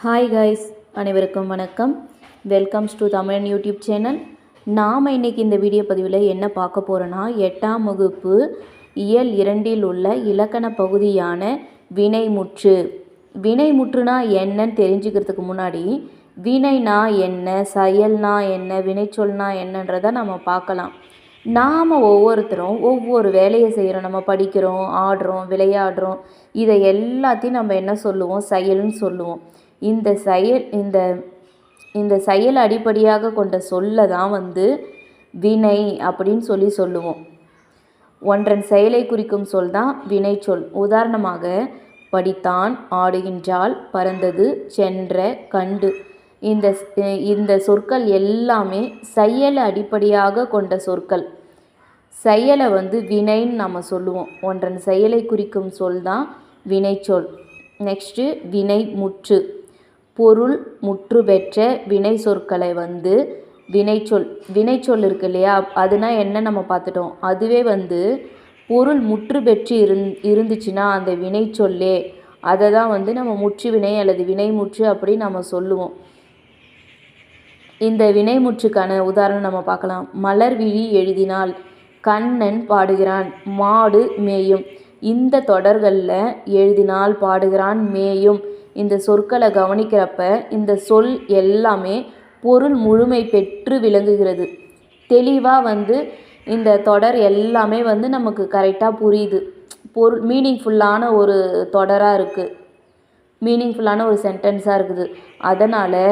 Hi guys அனைவருக்கும் வணக்கம். Welcomes to Tamilan YouTube channel நாம் இன்னைக்கு இந்த வீடியோ பதிவில் என்ன பார்க்க போகிறோன்னா எட்டாம் வகுப்பு இயல் இரண்டில் உள்ள இலக்கண பகுதியான வினைமுற்று. வினைமுற்றுனா என்னன்னு தெரிஞ்சுக்கிறதுக்கு முன்னாடி வினைனா என்ன செயல்னா என்ன வினைச்சொல்னா என்னன்றதை நம்ம பார்க்கலாம். நாம் ஒவ்வொருத்தரும் ஒவ்வொரு வேலையை செய்கிறோம் நம்ம படிக்கிறோம் ஆடுறோம் விளையாடுறோம். இதை எல்லாத்தையும் நம்ம என்ன சொல்லுவோம்? செயல்னு சொல்லுவோம். இந்த செயல் இந்த இந்த செயல் அடிப்படையாக கொண்ட சொல்லை தான் வந்து வினை அப்படின்னு சொல்லி சொல்லுவோம். ஒன்றன் செயலை குறிக்கும் சொல் தான் வினைச்சொல் உதாரணமாக படித்தான் ஆடுகின்றாள் பறந்தது சென்ற கண்டு. இந்த இந்த சொற்கள் எல்லாமே செயலை அடிப்படையாக கொண்ட சொற்கள். செயலை வந்து வினைன்னு நம்ம சொல்லுவோம். ஒன்றன் செயலை குறிக்கும் சொல் தான் வினைச்சொல் நெக்ஸ்ட்டு வினை முற்று. பொருள் முற்று பெற்ற வினை சொற்களை வந்து வினைச்சொல் வினைச்சொல் இருக்கு இல்லையா? அதுனா என்ன நம்ம பார்த்துட்டோம்? அதுவே வந்து பொருள் முற்று பெற்று இருந் இருந்துச்சுன்னா அந்த வினைச்சொல்லே அதை தான் வந்து நம்ம முற்று வினை அல்லது வினைமுற்று அப்படி நம்ம சொல்லுவோம். இந்த வினைமுற்றுக்கான உதாரணம் நம்ம பார்க்கலாம். மலர்விழி எழுதினால் கண்ணன் பாடுகிறான் மாடு மேயும். இந்த தொடர்களில் எழுதினால் பாடுகிறான் மேயும். இந்த சொற்களை கவனிக்கிறப்ப இந்த சொல் எல்லாமே பொருள் முழுமை பெற்று விளங்குகிறது. தெளிவாக வந்து இந்த தொடர் எல்லாமே வந்து நமக்கு கரெக்டாக புரியுது. பொருள் மீனிங்ஃபுல்லான ஒரு தொடராக இருக்குது மீனிங்ஃபுல்லான ஒரு சென்டென்ஸாக இருக்குது. அதனால்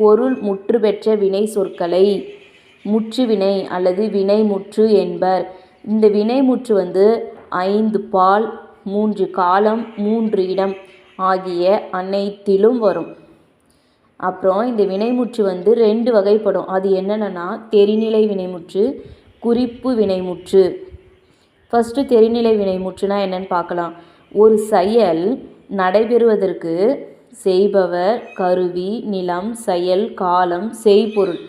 பொருள் முற்று பெற்ற வினை சொற்களை முற்று வினை அல்லது வினை முற்று என்பர். இந்த வினை முற்று வந்து ஐந்து பால் மூன்று காலம் மூன்று இடம். ஆகிய அனைத்திலும் வரும். அப்புறம் இந்த வினைமுற்று வந்து ரெண்டு வகைப்படும். அது என்னென்னா தெரிநிலை வினைமுற்று குறிப்பு வினைமுற்று. ஃபஸ்ட்டு தெரிநிலை வினைமுற்றுனா என்னன்னு பார்க்கலாம். ஒரு செயல் நடைபெறுவதற்கு செய்பவர் கருவி நிலம் செயல் காலம் செய்பொருள்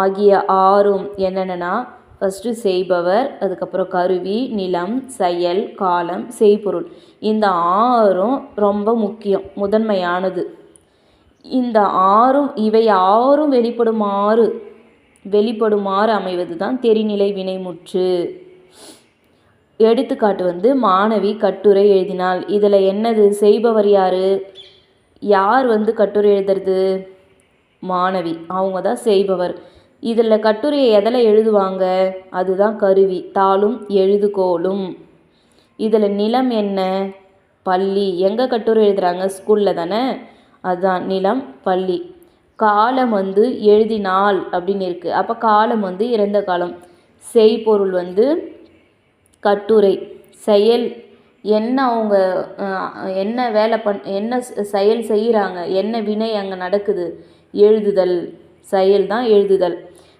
ஆகிய ஆறும் என்னென்னா ஃபஸ்ட்டு செய்பவர் அதுக்கப்புறம் கருவி நிலம் செயல் காலம் செய்பொருள். இந்த ஆறும் ரொம்ப முக்கியம் முதன்மையானது. இந்த ஆறும் இவை ஆறும் வெளிப்படுமாறு வெளிப்படுமாறு அமைவது தான் தெரிநிலை வினைமுற்று. எடுத்துக்காட்டு வந்து மாணவி கட்டுரை எழுதினாள். இதில் என்னது செய்பவர் யார்? யார் வந்து கட்டுரை எழுதுறது? மாணவி. அவங்க தான் செய்பவர். இதில் கட்டுரையை எதில் எழுதுவாங்க? அதுதான் கருவி. தாளும் எழுதுகோலும் இதில் நிலம் என்ன? பள்ளி. எங்கே கட்டுரை எழுதுகிறாங்க ஸ்கூலில் தானே? அதுதான் நிலம் பள்ளி. காலம் வந்து எழுதினால் அப்படின்னு இருக்குது அப்போ காலம் வந்து இறந்த காலம். செய்பொருள் வந்து கட்டுரை. செயல் என்ன அவங்க என்ன வேலை பண் என்ன செயல் செய்கிறாங்க? என்ன வினை அங்கே நடக்குது? எழுதுதல். செயல் தான் எழுதுதல்.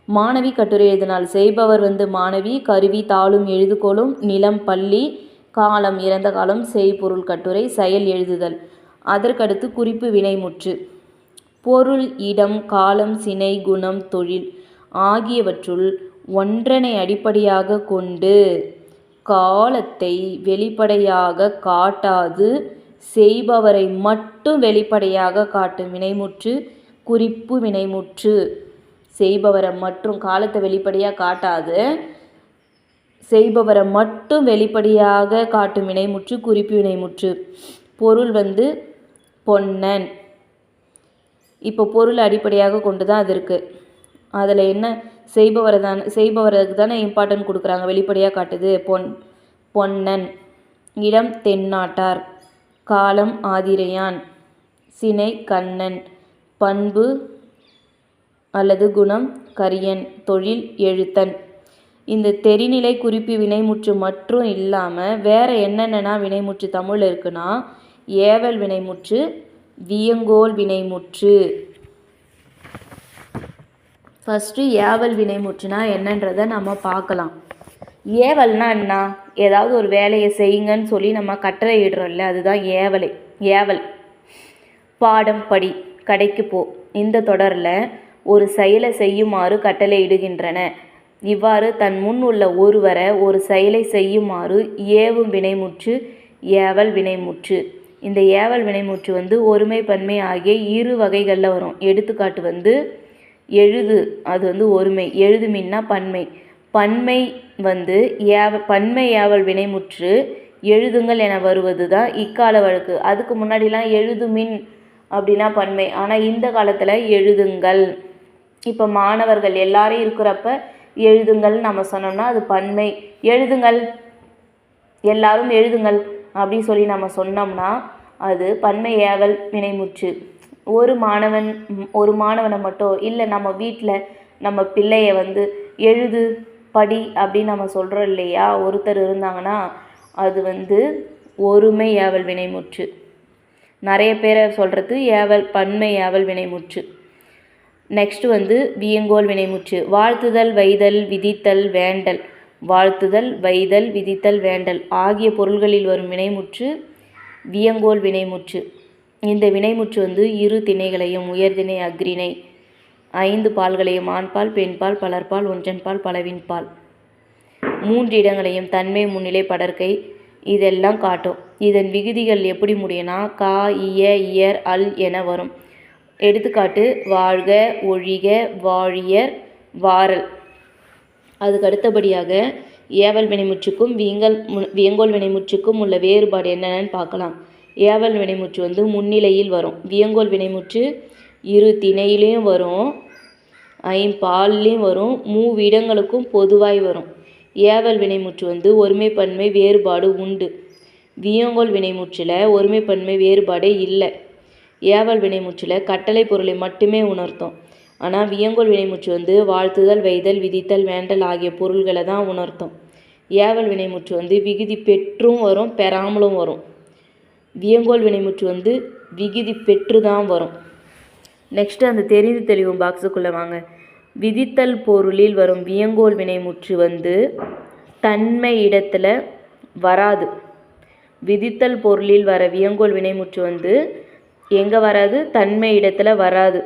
மாணவி கட்டுரை எழுதினால் செய்பவர் வந்து மாணவி கருவி தாளும் எழுதுகோளும் நிலம் பள்ளி காலம் இறந்த காலம் செய்பொருள் கட்டுரை செயல் எழுதுதல். அதற்கடுத்து குறிப்பு வினைமுற்று பொருள் இடம் காலம் சினை குணம் தொழில் ஆகியவற்றுள் ஒன்றனை அடிப்படையாக கொண்டு காலத்தை வெளிப்படையாக காட்டாது செய்பவரை மட்டும் வெளிப்படையாக காட்டும் வினைமுற்று குறிப்பு வினைமுற்று. செய்பவரை மற்றும் காலத்தை வெளிப்படையாக காட்டாது. செய்பவரை மட்டும் வெளிப்படையாக காட்டும் வினைமுற்று குறிப்பு வினைமுற்று பொருள் வந்து பொன்னன். இப்போ பொருள் அடிப்படையாக கொண்டு தான் அது இருக்குது அதில் என்ன செய்பவரை தான் செய்பவருக்கு தானே இம்பார்ட்டன்ட் கொடுக்குறாங்க வெளிப்படையாக காட்டுது. பொன் பொன்னன். இடம் தென்னாட்டார். காலம் ஆதிரையான். சினை கண்ணன். பண்பு அல்லது குணம் கரியன் தொழில் எழுத்தன். இந்த தெரிநிலை குறிப்பு வினைமுற்று மற்றும் இல்லாமல் வேறு என்னென்னா வினைமுற்று தமிழ் இருக்குன்னா ஏவல் வினைமுற்று வியங்கோல் வினைமுற்று. ஃபஸ்ட்டு ஏவல் வினைமுற்றுனா என்னன்றதை நம்ம பார்க்கலாம். ஏவல்னா என்ன? ஏதாவது ஒரு வேலையை செய்யுங்கன்னு சொல்லி நம்ம கட்டளை இடுறோம்ல அதுதான் ஏவலை ஏவல். பாடம் படி கடைக்கு போ. இந்த தொடரில் ஒரு செயலை செய்யுமாறு கட்டளையிடுகின்றன. இவ்வாறு தன் முன் உள்ள ஒருவரை ஒரு செயலை செய்யுமாறு ஏவும் வினைமுற்று ஏவல் வினைமுற்று. இந்த ஏவல் வினைமுற்று வந்து ஒருமை பன்மை ஆகிய இரு வகைகளில் வரும். எடுத்துக்காட்டு வந்து எழுது அது வந்து ஒருமை. எழுதுமின்னா பன்மை. பன்மை வந்து ஏவ பன்மை ஏவல் வினைமுற்று எழுதுங்கள் என வருவது தான் இக்கால வழக்கு. அதுக்கு முன்னாடிலாம் எழுதுமின் அப்படின்னா பன்மை. ஆனால் இந்த காலத்தில் எழுதுங்கள். இப்போ மாணவர்கள் எல்லாரும் இருக்கிறப்ப எழுதுங்கள் நம்ம சொன்னோம்னா அது பன்மை. எழுதுங்கள். எல்லாரும் எழுதுங்கள் அப்படின்னு சொல்லி நம்ம சொன்னோம்னா அது பன்மை ஏவல் வினைமுற்று ஒரு மாணவன் ஒரு மாணவனை மட்டும் இல்லை நம்ம வீட்டில் நம்ம பிள்ளைய வந்து எழுது படி அப்படின்னு நம்ம சொல்கிறோம் இல்லையா? ஒருத்தர் இருந்தாங்கன்னா அது வந்து ஒருமை ஏவல் வினைமுற்று நிறைய பேரை சொல்கிறது ஏவல் பன்மை ஏவல் வினைமுற்று நெக்ஸ்ட் வந்து வியங்கோல் வினைமுற்று. வாழ்த்துதல் வைதல் விதித்தல் வேண்டல். வாழ்த்துதல் வைதல் விதித்தல் வேண்டல் ஆகிய பொருள்களில் வரும் வினைமுற்று வியங்கோல் வினைமுற்று. இந்த வினைமுற்று வந்து இரு திணைகளையும் உயர்திணை அக்ரிணை ஐந்து பால்களையும் ஆண்பால் பெண்பால் பலர்பால் ஒன்றன்பால் பலவின்பால். மூன்று இடங்களையும் தன்மை முன்னிலை படற்கை இதெல்லாம் காட்டும். இதன் விகுதிகள் எப்படி முடியும்னா கா இய இயர் அல் என வரும். எடுத்துக்காட்டு வாழ்க ஒழிக வாழியர் வாரல் அதுக்கு அடுத்தபடியாக ஏவல் வினைமுற்றுக்கும் வீங்கல் வியங்கோல் வினைமுற்றுக்கும் உள்ள வேறுபாடு என்னென்னு பார்க்கலாம். ஏவல் வினைமுற்று வந்து முன்னிலையில் வரும். வியங்கோல் வினைமுற்று இரு திணையிலையும் வரும் ஐம்பால்லையும் வரும் மூவிடங்களுக்கும் பொதுவாய் வரும். ஏவல் வினைமுற்று வந்து ஒருமைப்பன்மை வேறுபாடு உண்டு. வியங்கோல் வினைமுற்றில் ஒருமைப்பன்மை வேறுபாடே இல்லை. ஏவல் வினைமுச்சில் கட்டளை பொருளை மட்டுமே உணர்த்தும். ஆனால் வியங்கோல் வினைமுச்சு வந்து வாழ்த்துதல் வைதல் விதித்தல் வேண்டல் ஆகிய பொருள்களை தான் உணர்த்தும். ஏவல் வினைமுற்று வந்து விகுதி பெற்றும் வரும் பெறாமலும் வரும். வியங்கோல் வினைமுற்று வந்து விகுதி பெற்று தான் வரும். நெக்ஸ்ட்டு அந்த தெரிந்து தெளிவும் பாக்ஸுக்குள்ளே வாங்க. விதித்தல் பொருளில் வரும் வியங்கோல் வினைமுற்று வந்து தன்மை இடத்துல வராது. விதித்தல் பொருளில் வர வியங்கோல் வினைமுற்று வந்து எங்கே வராது? தன்மை இடத்துல வராது.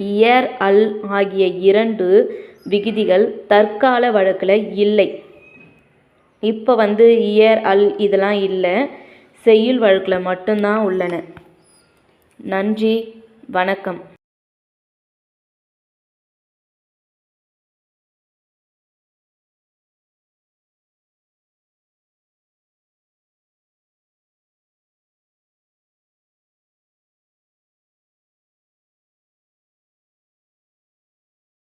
இயர் அல் ஆகிய இரண்டு விகுதிகள் தற்கால வழக்கில் இல்லை. இப்போ வந்து இயர் அல் இதெல்லாம் இல்லை. செய்யுள் வழக்கில் மட்டும்தான் உள்ளன. நன்றி. வணக்கம்.